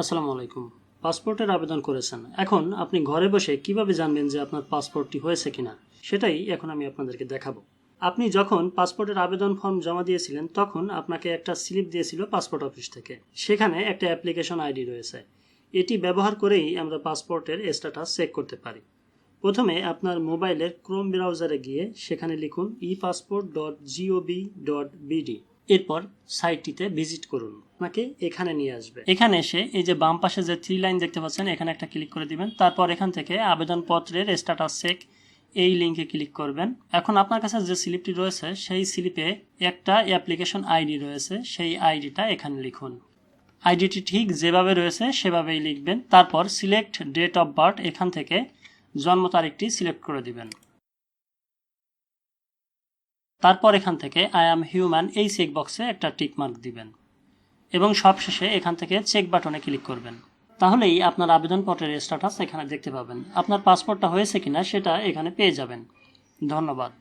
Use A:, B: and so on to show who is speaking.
A: আসসালামু আলাইকুম। পাসপোর্টের আবেদন করেছেন। এখন আপনি ঘরে বসে কীভাবে জানবেন যে আপনার পাসপোর্টটি হয়েছে কিনা? সেটাই এখন আমি আপনাদেরকে দেখাবো। আপনি যখন পাসপোর্টের আবেদন ফর্ম জমা দিয়েছিলেন, তখন আপনাকে একটা স্লিপ দিয়েছিল পাসপোর্ট অফিস থেকে। সেখানে একটা অ্যাপ্লিকেশন আইডি রয়েছে। এটি ব্যবহার করেই আমরা পাসপোর্টের স্ট্যাটাস চেক করতে পারি। প্রথমে আপনার মোবাইলের ক্রোম ব্রাউজারে গিয়ে সেখানে লিখুন e passport dot GOV dot BD এরপর সাইটটিতে ভিজিট করুন। আপনাকে এখানে নিয়ে আসবে। এখানে এসে এই যে বাম পাশে যে থ্রি লাইন দেখতে পাচ্ছেন, এখানে একটা ক্লিক করে দিবেন। তারপর এখান থেকে আবেদনপত্রের স্ট্যাটাস চেক এই লিঙ্কে ক্লিক করবেন। এখন আপনার কাছে যে স্লিপটি রয়েছে, সেই স্লিপে একটা অ্যাপ্লিকেশন আইডি রয়েছে। সেই আইডিটা এখানে লিখুন। আইডিটি ঠিক যেভাবে রয়েছে, সেভাবেই লিখবেন। তারপর সিলেক্ট ডেট অফ বার্থ এখান থেকে জন্ম তারিখটি সিলেক্ট করে দিবেন। তারপর এখান থেকে আই অ্যাম হিউম্যান এই চেক বক্সে একটা টিক মার্ক দিবেন। এবং সবশেষে এখান থেকে চেক বাটনে ক্লিক করবেন। তাহলেই আপনার আবেদনপত্রের স্ট্যাটাস এখানে দেখতে পাবেন। আপনার পাসপোর্টটা হয়েছে কিনা সেটা এখানে পেয়ে যাবেন। ধন্যবাদ।